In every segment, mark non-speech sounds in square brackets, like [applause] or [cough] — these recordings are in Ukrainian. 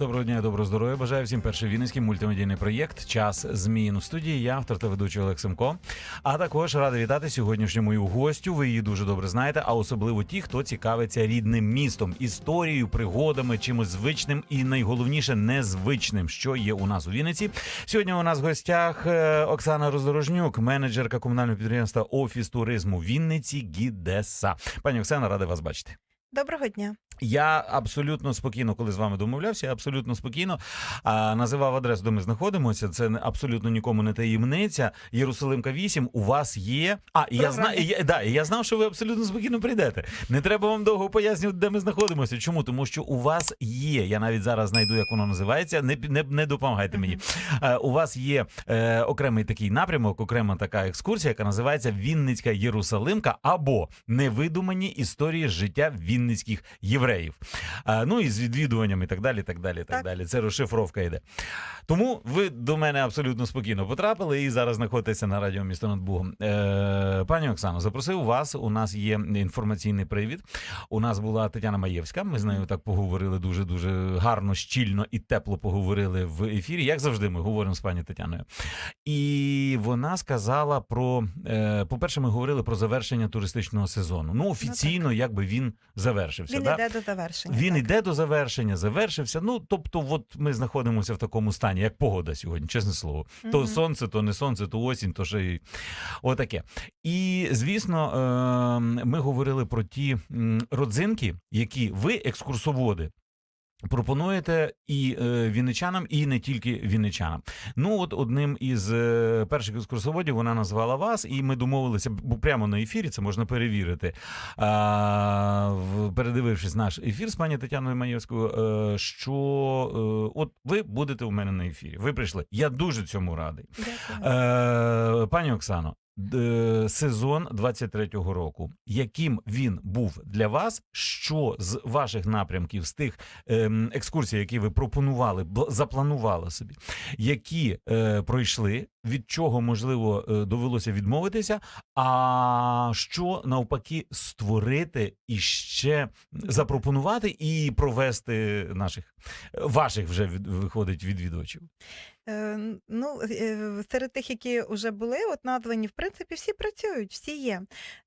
Доброго дня, доброго здоров'я. Бажаю всім перший вінницький мультимедійний проєкт Час змін у студії. Я автор та ведучий Олег Семко. А також радий вітати сьогоднішню мою гостю. Ви її дуже добре знаєте, а особливо ті, хто цікавиться рідним містом, історією, пригодами, чимось звичним і найголовніше незвичним, що є у нас у Вінниці. Сьогодні у нас в гостях е, Оксана Роздорожнюк, менеджерка комунального підприємства Офіс туризму Вінниці Гідеса. Пані Оксана, радий вас бачити. Доброго дня. Я абсолютно спокійно, коли з вами домовлявся, я абсолютно спокійно а, називав адресу, де ми знаходимося. Це не- абсолютно нікому не таємниця. Єрусалимка 8, У вас є. А і я знаю, я, да, і я знав, що ви абсолютно спокійно прийдете. Не треба вам довго пояснювати, де ми знаходимося. Чому? Тому що у вас є. Я навіть зараз знайду, як воно називається. Не не, не допомагайте мені. Е, у вас є е, окремий такий напрямок, окрема така екскурсія, яка називається Вінницька Єрусалимка або невидумані історії життя вінницьких євреїв. Ну і з відвідуванням і так далі. Так далі, так, Так. далі. Це розшифровка йде. Тому ви до мене абсолютно спокійно потрапили і зараз знаходитеся на радіо місто над Бугом. Е, пані Оксано, запросив вас. У нас є інформаційний привід. У нас була Тетяна Маєвська. Ми з нею так поговорили дуже дуже гарно, щільно і тепло поговорили в ефірі. Як завжди, ми говоримо з пані Тетяною. І вона сказала про е, по-перше, ми говорили про завершення туристичного сезону. Ну офіційно, якби він завершився. Він да? йде до завершення. Він так. іде до завершення, завершився. Ну тобто, от ми знаходимося в такому стані, як погода сьогодні, чесне слово. То сонце, то не сонце, то осінь, то ще й отаке. І звісно, е, ми говорили про ті родзинки, які ви, екскурсоводи. Пропонуєте і е, вінничанам, і не тільки вінничанам. Ну, от одним із е, перших екскурсоводів вона назвала вас, і ми домовилися, бо прямо на ефірі це можна перевірити. А, в- передивившись наш ефір з пані Тетяною Маєвською, е, що е, от ви будете у мене на ефірі. Ви прийшли. Я дуже цьому радий. Дякую. Е, пані Оксано, сезон 23-го року. Яким він був для вас? Що з ваших напрямків, з тих ем, екскурсій, які ви пропонували, запланували собі, які е, пройшли, від чого можливо е, довелося відмовитися? А що навпаки створити і ще запропонувати і провести наших ваших вже від, виходить відвідувачів? Е, ну, е, серед тих, які вже були, от названі, в принципі, всі працюють, всі є.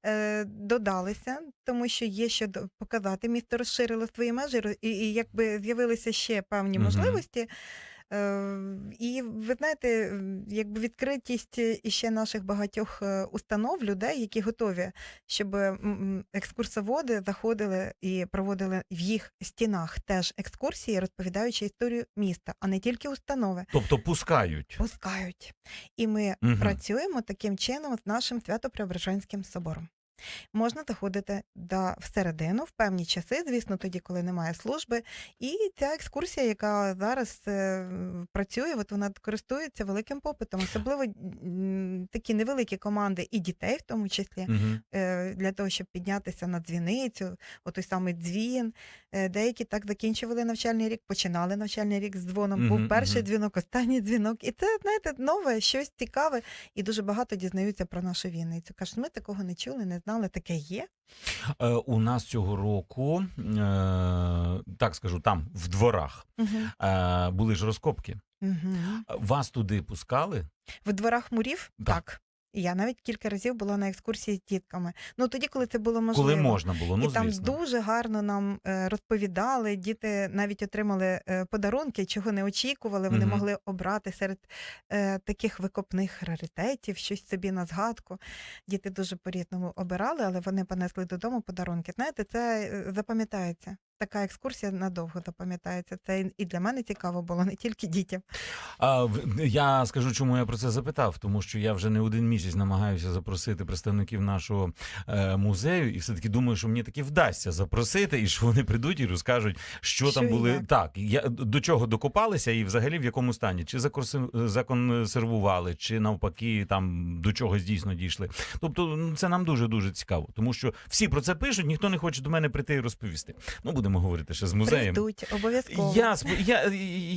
Е, додалися, тому що є що показати. Місто розширило свої межі, і, і якби з'явилися ще певні Мгм. можливості. Е, і ви знаєте, якби відкритість іще наших багатьох е, установ, людей, які готові, щоб екскурсоводи заходили і проводили в їх стінах теж екскурсії, розповідаючи історію міста, а не тільки установи. Тобто пускають. Пускають. І ми Мгм. працюємо таким чином з нашим Свято-Преображенським собором. Можна заходити до, всередину в певні часи, звісно, тоді, коли немає служби. І ця екскурсія, яка зараз е, працює, от вона користується великим попитом, особливо такі невеликі команди і дітей, в тому числі, Угу. для того, щоб піднятися на дзвіницю, от той самий дзвін. Е, Деякі так закінчували навчальний рік, починали навчальний рік з дзвоном. Був перший дзвінок, останній дзвінок. І це, знаєте, нове, щось цікаве, і дуже багато дізнаються про нашу Вінницю. Кажуть, ми такого не чули, не знали, таке є. Е, у нас цього року, е, так скажу, там в дворах Угу. е, були ж розкопки. Угу. Вас туди пускали? В дворах мурів Так. так. Я навіть кілька разів була на екскурсії з дітками. Ну тоді, коли це було можливо. Коли можна було? Ну і там звісно. дуже гарно нам е, розповідали. Діти навіть отримали е, подарунки, чого не очікували. Вони Мгм. могли обрати серед е, таких викопних раритетів, щось собі на згадку. Діти дуже по-різному обирали, але вони понесли додому подарунки. Знаєте, це запам'ятається. Така екскурсія надовго запам'ятається. Це і- для мене цікаво було, не тільки дітям. А, я скажу, чому я про це запитав, тому що я вже не один місяць намагаюся запросити представників нашого е, музею, і все таки думаю, що мені таки вдасться запросити, і що вони прийдуть і розкажуть, що, Що там були як. так. Я до чого докопалися, і взагалі в якому стані, чи законсервували, чи навпаки, там до чогось дійсно дійшли. Тобто, ну, це нам дуже дуже цікаво, тому що всі про це пишуть, ніхто не хоче до мене прийти і розповісти. Ну, будемо говорити ще з музеєм. Прийдуть обов'язково. Я, я,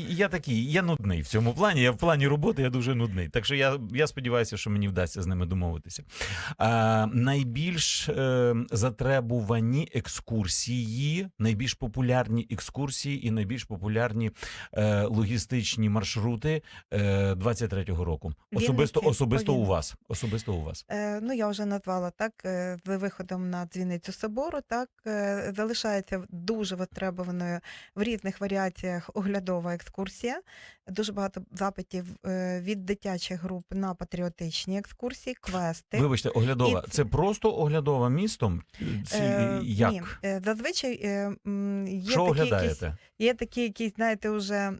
я такий, я нудний в цьому плані. Я в плані роботи я дуже нудний. Так що я, я сподіваюся, що мені вдасться з ними домовитися. А, найбільш е, затребувані екскурсії, найбільш популярні екскурсії і найбільш популярні е, логістичні маршрути е, 23-го року. Особисто, Вінниці, особисто у вас. Особисто у вас. Е, Ну, я вже назвала так е, виходом на дзвіницю собору. Так е, залишається дуже витребуваною в різних варіаціях оглядова екскурсія. Дуже багато запитів е, від дитячих груп на патріотичні екскурсії, квести. Вибачте, оглядова. І- Це просто оглядова містом? Чи, Е, як? Ні, е, зазвичай е, є Що такі якісь? Є такі якісь, знаєте, вже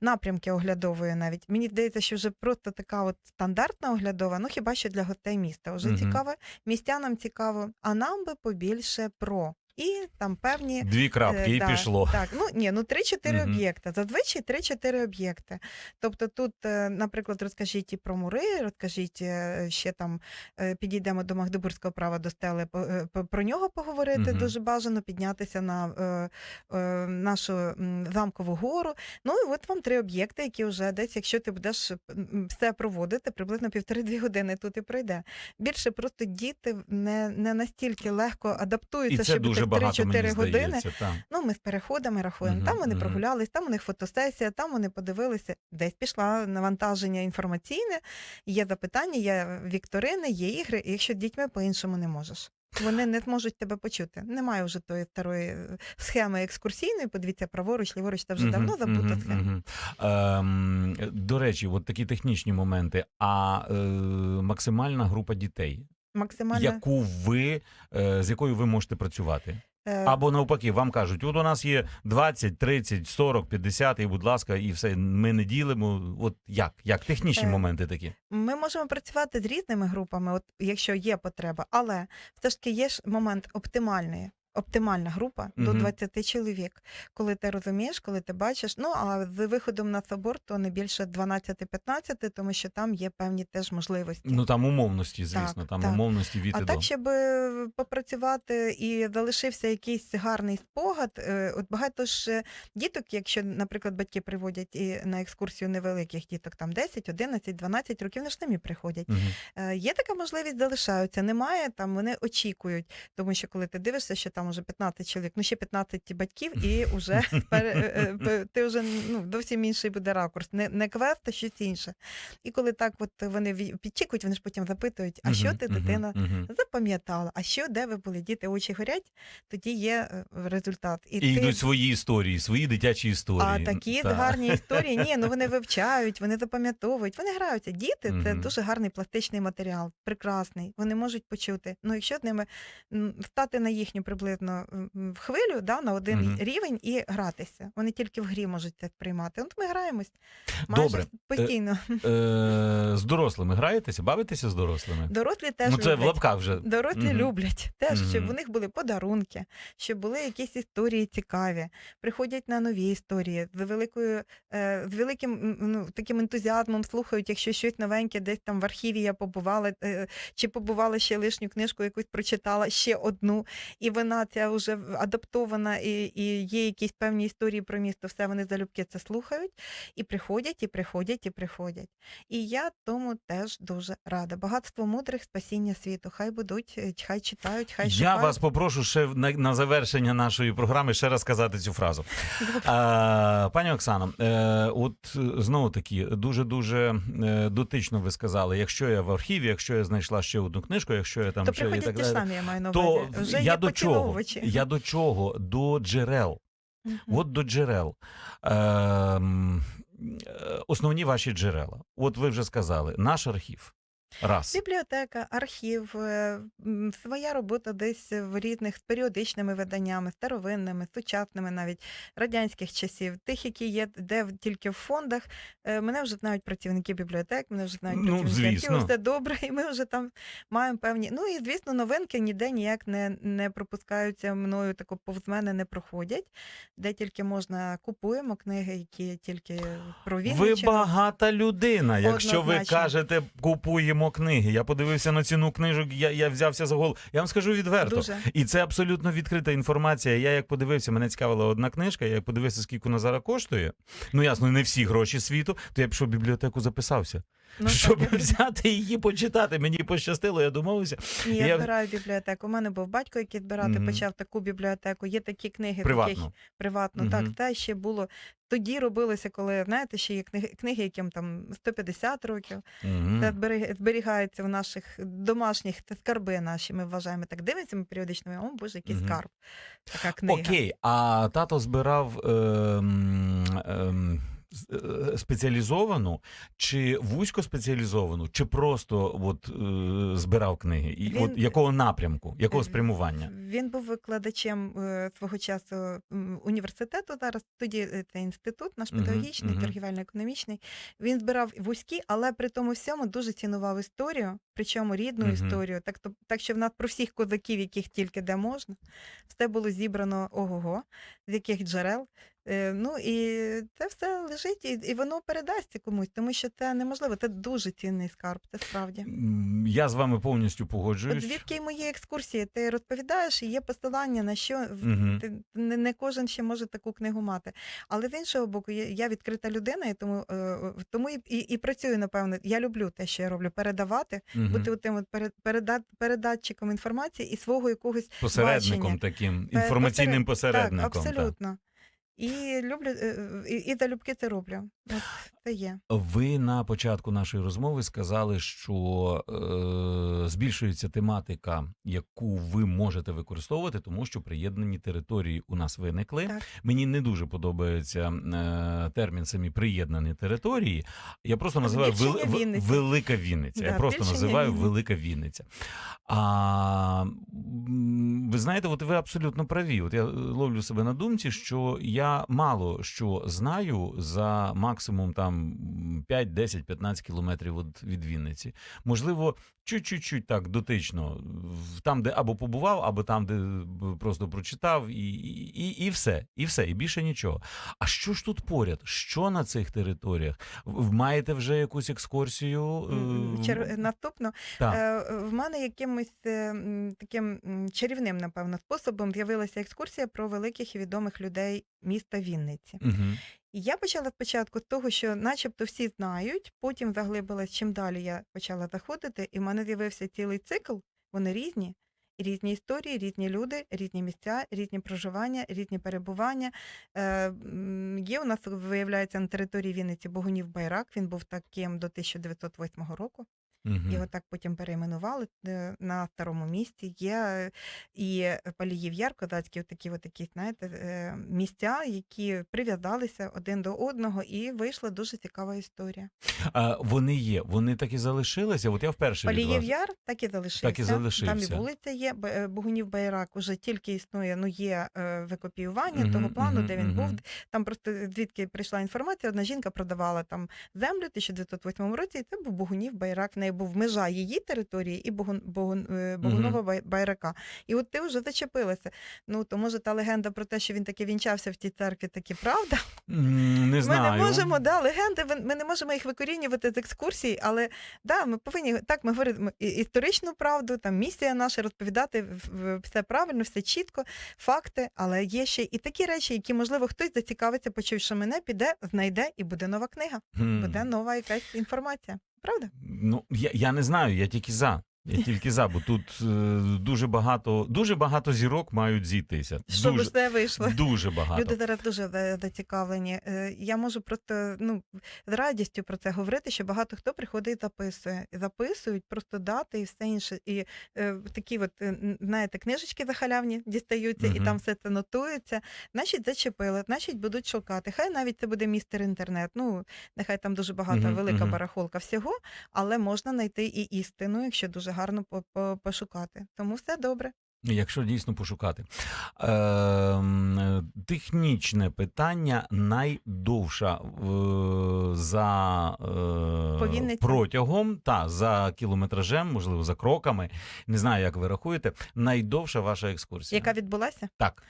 напрямки оглядової навіть. Мені здається, що вже просто така от стандартна оглядова, ну хіба що для гостей міста. Вже Мгм. цікаво, містянам цікаво, а нам би побільше про. І там певні. Дві крапки, е, і да, пішло. Так, ну ні, ну 3-4 Мгм. об'єкти. Зазвичай 3-4 об'єкти. Тобто тут, е, наприклад, розкажіть і про мури, розкажіть е, ще там, е, підійдемо до Магдебурзького права до стели, про нього поговорити. Мгм. Дуже бажано піднятися на е, е, нашу замкову гору. Ну і от вам три об'єкти, які вже десь, якщо ти будеш все проводити, приблизно півтори-дві години тут і пройде. Більше просто діти не, не настільки легко адаптуються, щоб дуже багато, 3-4 години. здається. Там. Ну, ми з переходами рахуємо. Мгм, там вони мгм. прогулялись, там у них фотосесія, там вони подивилися. Десь пішла навантаження інформаційне, є запитання, є вікторини, є ігри. І якщо дітьми по-іншому не можеш. Вони не зможуть тебе почути. Немає вже тої старої е, схеми екскурсійної. Подивіться праворуч, ліворуч, та вже давно забута схема. Ем, до речі, от такі технічні моменти. А е, максимальна група дітей, Максимально яку ви е, з якою ви можете працювати? е, Або навпаки, вам кажуть, от у нас є 20, 30, 40, 50, і будь ласка, і все. Ми не ділимо. От як? Як технічні Е, моменти такі? Ми можемо працювати з різними групами, от якщо є потреба, але все ж таки є ж момент оптимальної. Оптимальна група до Мгм. 20 чоловік, коли ти розумієш, коли ти бачиш. Ну а з виходом на собор, то не більше 12-15, тому що там є певні теж можливості. Ну там умовності, звісно, Так, там так. умовності від А і до. так, щоб е, попрацювати і залишився якийсь гарний спогад. е, От багато ж е, діток, якщо, наприклад, батьки приводять і на екскурсію невеликих діток, там 10, 11, 12 років, вони ж самі приходять. Е, Є така можливість, залишаються. Немає, там вони очікують. Тому що коли ти дивишся, що там уже 15 чоловік, ну ще 15 батьків, і [laughs] вже е, е, ти вже ну, зовсім інший буде ракурс. Не, не квест, а щось інше. І коли так от вони підчікують, вони ж потім запитують, а що ти, дитина, запам'ятала? А що, де ви були? Діти очі горять, тоді є е, результат. І ти... йдуть свої історії, свої дитячі історії. А такі Та. гарні історії, ні, ну вони [laughs] вивчають, вони запам'ятовують, вони граються. Діти це дуже гарний пластичний матеріал, прекрасний. Вони можуть почути. Ну, якщо з ними стати на їхню приблизно м, в хвилю, да, на один Мгм. рівень і гратися. Вони тільки в грі можуть це сприймати. От ми граємось майже Добре. постійно. Е, з дорослими граєтеся, бавитеся з дорослими? Дорослі теж ну, це в люблять. лапках вже. Дорослі Мгм. люблять теж, щоб у них були подарунки, щоб були якісь історії цікаві. Приходять на нові історії з великою, е, з великим ну, таким ентузіазмом слухають, якщо щось новеньке, десь там в архіві я побувала, е, чи побувала ще лишню книжку, якусь прочитала, ще одну, і вона ця вже адаптована, і, і є якісь певні історії про місто. Все вони залюбки це слухають, і приходять, і приходять, і приходять. І я тому теж дуже рада. Багатство мудрих, спасіння світу. Хай будуть, е, хай читають, хай Я шукають. вас попрошу ще на, на завершення нашої програми ще раз сказати цю фразу. А, пані Оксано, е, от е, знову таки дуже дуже дотично ви сказали. Якщо я в архіві, якщо я знайшла ще одну книжку, якщо я там То ще і так далі, самі, я маю на то увазі. Вже я до чого? Поціновувачі. Я до чого? До джерел. Мгм. От до джерел. Ем, е, основні ваші джерела. От ви вже сказали, наш архів. Раз. Бібліотека, архів, е, м, своя робота десь в різних з періодичними виданнями, старовинними, сучасними, навіть радянських часів, тих, які є де в- тільки в фондах. Е, Мене вже знають працівники бібліотек, мене вже знають Ну, працівники архіву, все добре, і ми вже там маємо певні. Ну і звісно, новинки ніде ніяк не, не пропускаються мною, тако повз мене не проходять. Де тільки можна купуємо книги, які тільки про Ви Вінниччину. багата людина. Якщо ви Однозначно. кажете, купуємо Говоримо книги. Я подивився на ціну книжок, я, я взявся за голову. Я вам скажу відверто. Дуже. І це абсолютно відкрита інформація. Я як подивився, мене цікавила одна книжка. Я як подивився, скільки вона зараз коштує. Ну ясно, не всі гроші світу. То я пішов в бібліотеку, записався, Ну, [laughs] щоб так, я- взяти її почитати. Мені пощастило, я домовився. Ні, я, Я- збираю бібліотеку. У мене був батько, який збирати Мгм. почав таку бібліотеку. Є такі книги, в яких Приватно. приватно. Мгм. Так, це ще було. Тоді робилося, коли знаєте, ще є книги, книги, яким там 150 років. Мгм. Це зберег- зберігається в наших домашніх це скарби наші. Ми вважаємо так. Дивимося ми періодично. О, боже, який Мгм. скарб. Така книга. Окей, а тато збирав ем, ем, спеціалізовану чи вузько спеціалізовану, чи просто от, е, збирав книги? І Він- от якого напрямку, якого Е, спрямування? Він був викладачем е, свого часу університету. Зараз тоді е, це інститут, наш педагогічний, мгм. торгівельно-економічний. Він збирав вузькі, але при тому всьому дуже цінував історію, причому рідну Мгм. історію. Так, то, так що в нас про всіх козаків, яких тільки де можна, все було зібрано ого-го, з яких джерел. Е, Ну і це все лежить, і, і воно передасться комусь, тому що це неможливо. Це дуже цінний скарб, це справді. Я з вами повністю От погоджуюсь. звідки й мої екскурсії? Ти розповідаєш, і є посилання на що Мгм. ти, не, не кожен ще може таку книгу мати. Але з іншого боку, я, я відкрита людина, і тому, е, е, тому і, і, і працюю, напевно. Я люблю те, що я роблю, передавати, Мгм. бути тим от передат, передатчиком інформації і свого якогось Посередником бачення. таким, інформаційним посередником. Так, абсолютно. І люблю, е, і, і залюбки це роблю. От це є. Ви на початку нашої розмови сказали, що е, збільшується тематика, яку ви можете використовувати, тому що приєднані території у нас виникли. Так. Мені не дуже подобається е, термін самі приєднані території. Я просто називаю вели- в- Вінниці. Велика Вінниця. Я просто називаю Вінниці. Велика Вінниця. А ви знаєте, от ви абсолютно праві. От я е, ловлю себе на думці, що я мало що знаю за максимум там 5, 10, 15 кілометрів від, від Вінниці. Можливо, чуть-чуть так дотично, там, де або побував, або там, де просто прочитав, і, і, і все, і все, і більше нічого. А що ж тут поряд? Що на цих територіях? В- Маєте вже якусь екскурсію? М, е, Наступно Так. Е, В мене якимось е, таким чарівним, напевно, способом з'явилася екскурсія про великих і відомих людей міста Вінниці. Мгм. І я почала спочатку з того, що начебто всі знають, потім заглибилась, чим далі я почала заходити, і в мене з'явився цілий цикл, вони різні. Різні історії, різні люди, різні місця, різні проживання, різні перебування. Е, є у нас, виявляється, на території Вінниці Богунів Байрак. Він був таким до 1908 року. Мгм. Його так потім перейменували е, на старому місці. Є і Паліїв Яр, козацькі такі, от такі, знаєте, е, місця, які прив'язалися один до одного, і вийшла дуже цікава історія. А, вони є, вони так і залишилися. От я вперше від Паліїв вас. Яр так і залишився. Так і Там і вулиця є. Е, Богунів Байрак уже тільки існує, ну є викопіювання Мгм, того плану, мгм, де він був. Там просто звідки прийшла інформація, одна жінка продавала там землю в 1908 році, і це був Богунів Байрак. В неї був межа її території і е, Богунова Байрака. І от ти вже зачепилася. Ну то може та легенда про те, що він таки вінчався в тій церкві, таки правда. Не Ми не можемо, да, легенди, ми не можемо їх викорінювати з екскурсій, але да, ми повинні так, ми говоримо історичну правду, там місія наша розповідати все правильно, все чітко, факти, але є ще і такі речі, які, можливо, хтось зацікавиться, почувши мене, піде, знайде і буде нова книга, буде нова якась інформація. Правда? Ну, я, я не знаю, я тільки за. Я тільки за, бо тут е, дуже багато, дуже багато зірок мають зійтися. Щоб Дуже, все вийшло. дуже багато. Люди зараз дуже зацікавлені. Е, Я можу просто ну з радістю про це говорити, що багато хто приходить і записує. Записують просто дати і все інше. І е, такі, от е, знаєте, книжечки захалявні дістаються, і там все це нотується. Значить, зачепили, значить, будуть шукати. Хай навіть це буде містер інтернет. Ну нехай там дуже багато Мгм, велика мгм. барахолка всього, але можна знайти і істину, якщо дуже гарно по- по- пошукати. Тому все добре. Якщо дійсно пошукати. Е, технічне питання найдовша е, за е, протягом та за кілометражем, можливо, за кроками. Не знаю, як ви рахуєте. Найдовша ваша екскурсія. Яка відбулася? Так.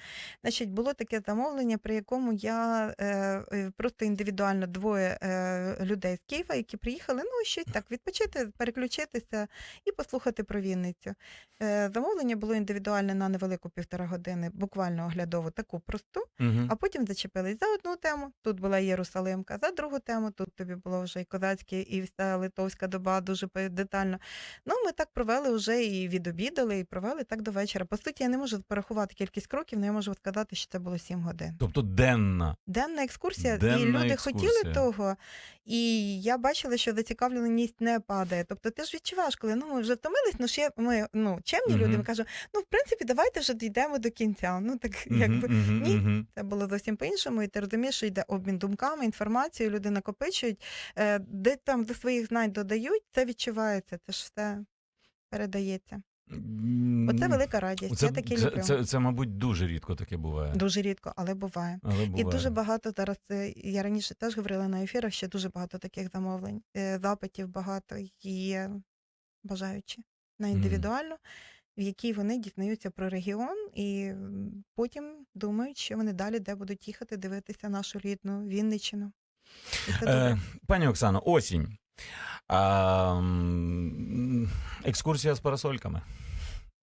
Значить, було таке замовлення, при якому я е, е, просто індивідуально двоє е, людей з Києва, які приїхали, ну щось так відпочити, переключитися і послухати про Вінницю. Е, замовлення було індивідуальне на невелику півтора години, буквально оглядову, таку просту. Угу. А потім зачепились за одну тему. Тут була Єрусалимка, за другу тему. Тут тобі було вже і козацьке, і вся литовська доба дуже детально. Ну, ми так провели вже і відобідали, і провели так до вечора. По суті, я не можу порахувати кількість кроків, але я можу сказати, що це було 7 годин. Тобто денна. Денна екскурсія, і люди екскурсія. хотіли того. І я бачила, що зацікавленість не падає. Тобто ти ж відчуваєш, коли ну ми вже втомились, ну ще ми ну чемні люди. Ми кажемо, ну принципі, давайте вже дійдемо до кінця. Ну так Мгм, якби мгм, ні. мгм. це було зовсім по-іншому, і ти розумієш, що йде обмін думками, інформацією, люди накопичують, е, де там до своїх знань додають, це відчувається, це ж все передається. Оце велика радість. Це, я таке це, люблю. це, це, мабуть, дуже рідко таке буває. Дуже рідко, але буває. Але І дуже багато зараз. е, Я раніше теж говорила на ефірах, що дуже багато таких замовлень, е, запитів багато є бажаючі на індивідуальну, в якій вони дізнаються про регіон і потім думають, що вони далі де будуть їхати дивитися нашу рідну добре. Е, пані Оксано, осінь. А, екскурсія з парасольками.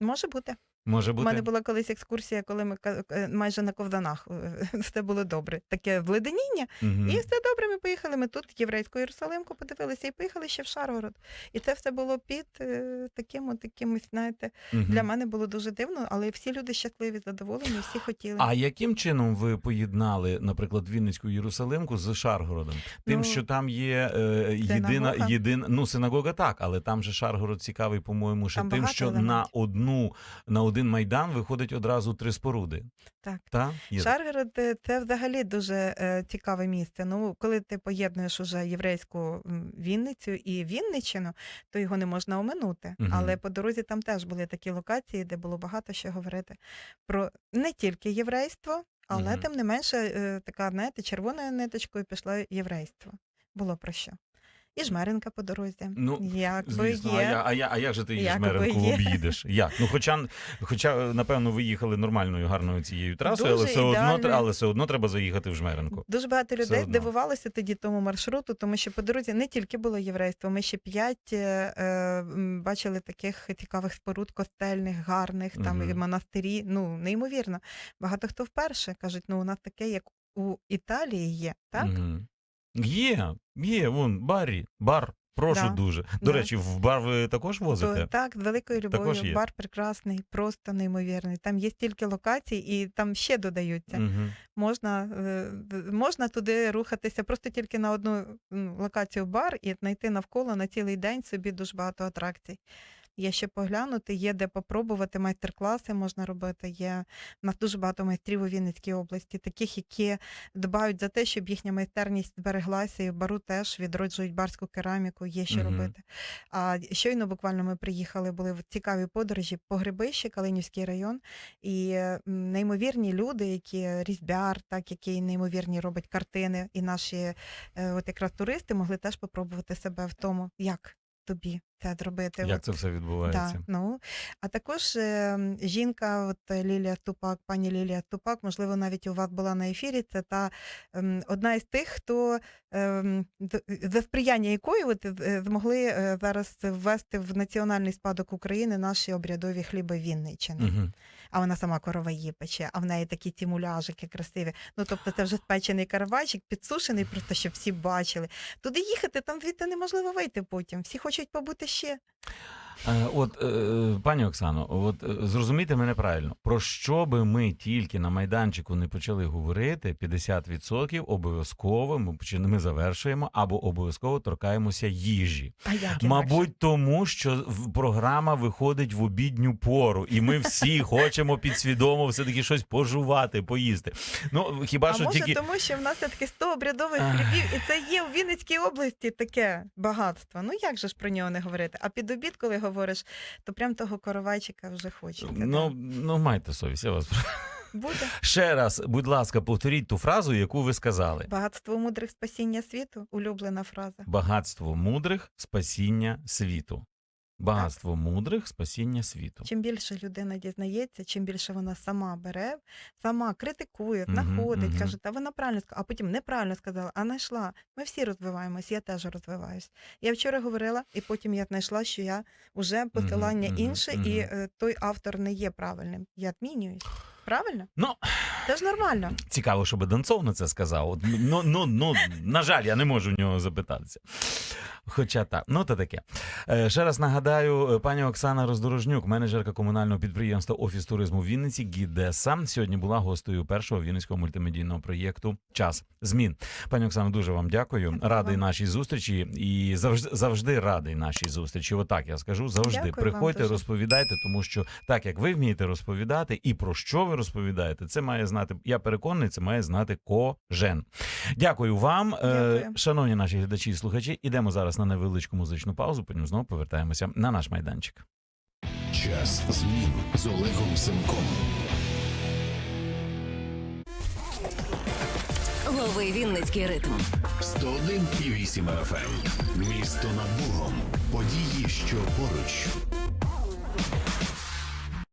Може бути. Може У бути. мене була колись екскурсія, коли ми е, майже на ковзанах е, [laughs] все було добре. Таке вледеніння, Мгм. І все добре, ми поїхали. Ми тут єврейську Єрусалимку подивилися і поїхали ще в Шаргород. І це все було під е, таким от якимось, знаєте, Мгм. для мене було дуже дивно, але всі люди щасливі, задоволені, всі хотіли. А яким чином ви поєднали, наприклад, Вінницьку Єрусалимку з Шаргородом? Тим, Ну, що там є е, єдина, єдина, ну синагога так, але там же Шаргород цікавий, по-моєму, ще тим, що на одну на один майдан виходить одразу три споруди. Так. Та? Шаргород е, це взагалі дуже е, цікаве місце. Ну, коли ти поєднуєш уже єврейську Вінницю і Вінниччину, то його не можна оминути. Мгм. Але по дорозі там теж були такі локації, де було багато що говорити про не тільки єврейство, але Мгм. тим не менше, е, така, знаєте, червоною ниточкою пішло єврейство. Було про що. І жмеренка по дорозі. Ну, Якби Звісно, а, я, а, я, а як же ти її жмеренку об'їдеш? Як? Ну, хоча, хоча, напевно, ви їхали нормальною, гарною цією трасою, але все, одно, але все одно треба заїхати в жмеренку. Дуже багато людей одно. здивувалося тоді тому маршруту, тому що по дорозі не тільки було єврейство, ми ще п'ять е, е, бачили таких цікавих споруд костельних, гарних, там і монастирі. Ну, неймовірно. Багато хто вперше кажуть, ну у нас таке, як у Італії є, так? Мгм. Є, є, вон, барі, бар. Прошу Да, дуже. До да. речі, в бар ви також возите? То, так, з великою любов'ю. Бар прекрасний, просто неймовірний. Там є стільки локацій, і там ще додаються. Мгм. Можна, е, можна туди рухатися просто тільки на одну локацію бар і знайти навколо на цілий день собі дуже багато атракцій. Є ще поглянути, є де попробувати майстер-класи можна робити. Є у нас дуже багато майстрів у Вінницькій області, таких, які дбають за те, щоб їхня майстерність збереглася, і в бару теж відроджують барську кераміку, є що Мгм. робити. А щойно буквально ми приїхали, були в цікавій подорожі по Грибище, Калинівський район, і неймовірні люди, які різьбяр, так які неймовірні роблять картини, і наші е, от якраз туристи могли теж попробувати себе в тому, як тобі це зробити. Як От, це все відбувається? да, ну, а також е, жінка, от Лілія Ступак, пані Лілія Ступак, можливо, навіть у вас була на ефірі. Це та е, одна із тих, хто е, за сприяння якої от, е, змогли е, зараз ввести в національний спадок України наші обрядові хліби Вінниччини. Мгм. А вона сама короваї пече, а в неї такі ті муляжики красиві. Ну тобто це вже спечений каравайчик, підсушений, просто щоб всі бачили. Туди їхати, там звідти неможливо вийти потім. Всі хочуть побути ще. Е, От, е, пані Оксано, от е, зрозумійте мене правильно, про що би ми тільки на майданчику не почали говорити, 50% обов'язково ми, ми завершуємо або обов'язково торкаємося їжі. А як? Мабуть, тому що програма виходить в обідню пору, і ми всі [laughs] хочемо підсвідомо все-таки щось пожувати, поїсти. Ну, хіба а що може тільки. тому, що в нас все-таки 100 обрядових хлібів, і це є у Вінницькій області таке багатство. Ну як же ж про нього не говорити? А під обід, коли говориш, то прям того коровайчика вже хочеться. Ну, ну майте совість, я вас. Буде [laughs] Ще раз, будь ласка, повторіть ту фразу, яку ви сказали. багатство мудрих спасіння світу, улюблена фраза. Багатство мудрих спасіння світу. Багатство мудрих спасіння світу. Чим більше людина дізнається, чим більше вона сама бере, сама критикує, Мгм, знаходить, мгм. каже, та вона правильно сказала, а потім неправильно сказала, а знайшла. Ми всі розвиваємось, я теж розвиваюсь. Я вчора говорила, і потім я знайшла, що я вже посилання мгм, інше, і мгм. е, той автор не є правильним. Я змінююсь. Правильно? Ну, Це ж нормально. цікаво, щоб Донцов на це сказав. От, Ну, ну, ну, на жаль, я не можу в нього запитатися. Хоча так, ну то таке. Е, Ще раз нагадаю, е, пані Оксана Роздорожнюк, менеджерка комунального підприємства Офіс туризму в Вінниці Гідеса, сьогодні була гостею першого вінницького мультимедійного проєкту Час змін. Пані Оксано, дуже вам дякую. Дякую Радий нашій зустрічі і завжди завжди радий нашій зустрічі. Отак я скажу. Завжди Дякую приходьте, розповідайте, тому що так як ви вмієте розповідати, і про що ви розповідаєте, це має знати. Я переконаний, це має знати кожен. Дякую вам, Е, Дякую. шановні наші глядачі і слухачі. Ідемо зараз на невеличку музичну паузу. Потім знову повертаємося на наш майданчик. Час змін з Олегом Семком. Лови Вінницький ритм. 101,8 FM. Місто над Богом. Події, що поруч.